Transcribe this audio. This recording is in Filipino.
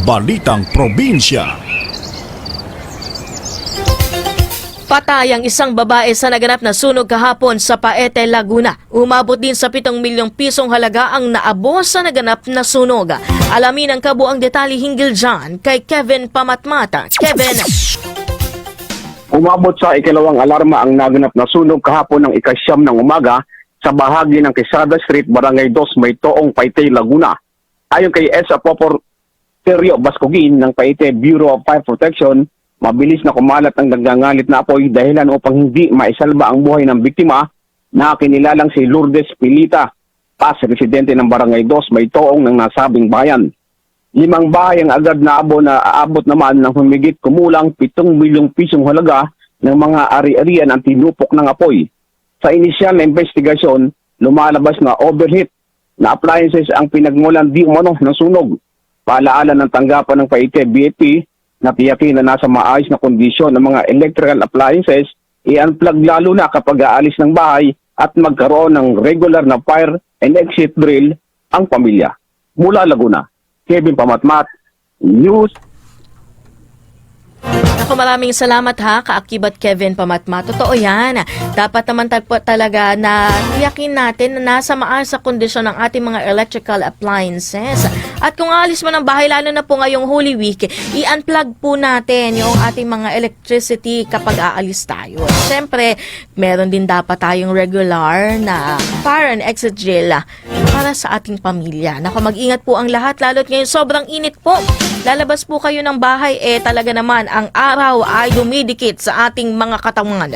Balitang Probinsya. Patay ang isang babae sa naganap na sunog kahapon sa Paete, Laguna. Umabot din sa 7 milyong pisong halaga ang naabos sa naganap na sunog. Alamin ang kabuang detalye hinggil dyan kay Kevin Pamatmata. Kevin, Umabot sa ikalawang alarma ang naganap na sunog kahapon ng ikasyam ng umaga sa bahagi ng Quesada Street, Barangay 2, Maytoong, Paite, Laguna. Ayon kay S. Apopor Terrio Bascogin ng Paite Bureau of Fire Protection, mabilis na kumalat ang nagngangalit na apoy dahilan upang hindi maisalba ang buhay ng biktima na kinilalang si Lourdes Pilita, pas residente ng Barangay 2, Maytoong ng nasabing bayan. Limang bahay ang agad na abo na aabot naman ng humigit kumulang 7 milyong pisong halaga ng mga ari-arian ang tinupok ng apoy. Sa inisyal na investigasyon, lumalabas na overheat na appliances ang pinagmulan di umano ng sunog. Paalaala ng tanggapan ng Paite BAP na tiyakin na nasa maayos na kondisyon ng mga electrical appliances, i-unplug lalo na kapag aalis ng bahay at magkaroon ng regular na fire and exit drill ang pamilya. Mula Laguna, Kevin Pamatmat, News Ako maraming salamat ha, kaakibat Kevin Pamatma. Totoo yan. Dapat naman talaga na tiyakin natin na nasa maayos sa kondisyon ng ating mga electrical appliances. At kung alis mo ng bahay, lalo na po ngayong Holy Week, i-unplug po natin yung ating mga electricity kapag aalis tayo. At Siyempre, meron din dapat tayong regular na fire and exit drill para sa ating pamilya. Naku, mag-ingat po ang lahat, lalo't ngayon sobrang init po. Lalabas po kayo ng bahay, eh talaga naman ang araw ay dumidikit sa ating mga katawan.